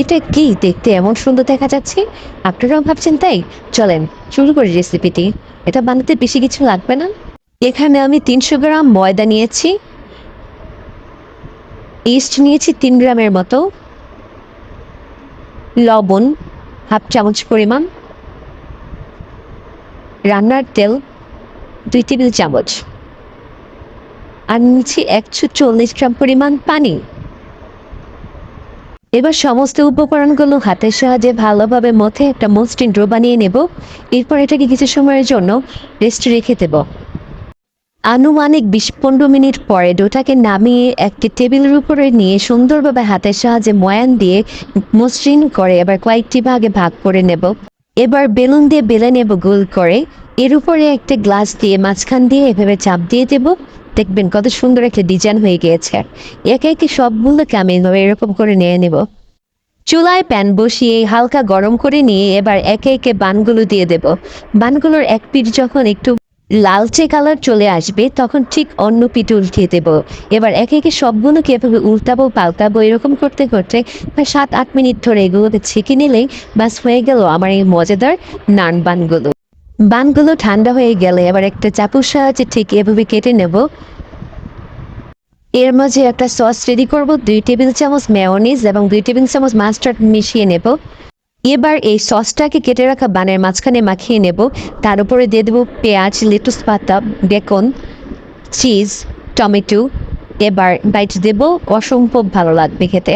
এটা কি? দেখতে এমন সুন্দর দেখা যাচ্ছে। আপনারাও ভাবছেন তাই? চলেন, শুরু করি রেসিপিটি এটা বানাতে বেশি কিছু লাগবে না। এখানে আমি তিনশো গ্রাম ময়দা নিয়েছি। ইস্ট নিয়েছি তিন গ্রামের মতো। লবণ, হাফ চামচ পরিমাণ। রান্নার তেল, দুই টেবিল চামচ। আর নিচ্ছি একশো চল্লিশ গ্রাম পরিমাণ পানি। এবার সমস্ত উপকরণগুলো হাতের সাহায্যে ভালোভাবে মথে একটা মসৃণ ড্রো বানিয়ে নেব। এরপর এটাকে কিছু সময়ের জন্য রেস্টে রেখে দেব। আনুমানিক বিশ পনেরো মিনিট পরে ডোটাকে নামিয়ে একটি টেবিলের উপরে নিয়ে সুন্দরভাবে হাতের সাহায্যে ময়ান দিয়ে মসৃণ করে এবার কয়েকটি ভাগে ভাগ করে নেব। এবার বেলুন দিয়ে বেলে নেব গোল করে। এর উপরে একটা গ্লাস দিয়ে মাঝখান দিয়ে এভাবে চাপ দিয়ে দেব। দেখবেন কত সুন্দর একটা ডিজাইন হয়ে গিয়েছে। একে একে সবগুলোকে আমি এরকম করে নিয়ে নেব। চুলায় প্যান বসিয়ে হালকা গরম করে নিয়ে এবার একে একে বানগুলো দিয়ে দেব। বানগুলোর এক পিঠ যখন একটু লালচে কালার চলে আসবে, তখন ঠিক অন্য পিঠ উল্টিয়ে দেব। এবার একে একে সবগুলোকে এভাবে উল্টাবো, পাল্টাবো এরকম করতে করতে সাত আট মিনিট ধরে এগুলোকে ছেঁকে নিলেই বাস হয়ে গেল আমার এই মজাদার নান বানগুলো ঠান্ডা হয়ে গেলে এবার একটা চাপুর সাহায্যে ঠিক এভাবে কেটে নেব। এর মাঝে একটা সস রেডি করব, দুই টেবিল চামচ মেয়নিজ এবং দুই টেবিল চামচ মাস্টার্ড মিশিয়ে নেব। এবার এই সসটাকে কেটে রাখা বানের মাঝখানে মাখিয়ে নেব। তার উপরে দিয়ে দেবো পেঁয়াজ লেটুস পাতা বেকন চিজ টমেটো এবার বাইট দেব, অসম্ভব ভালো লাগবে খেতে।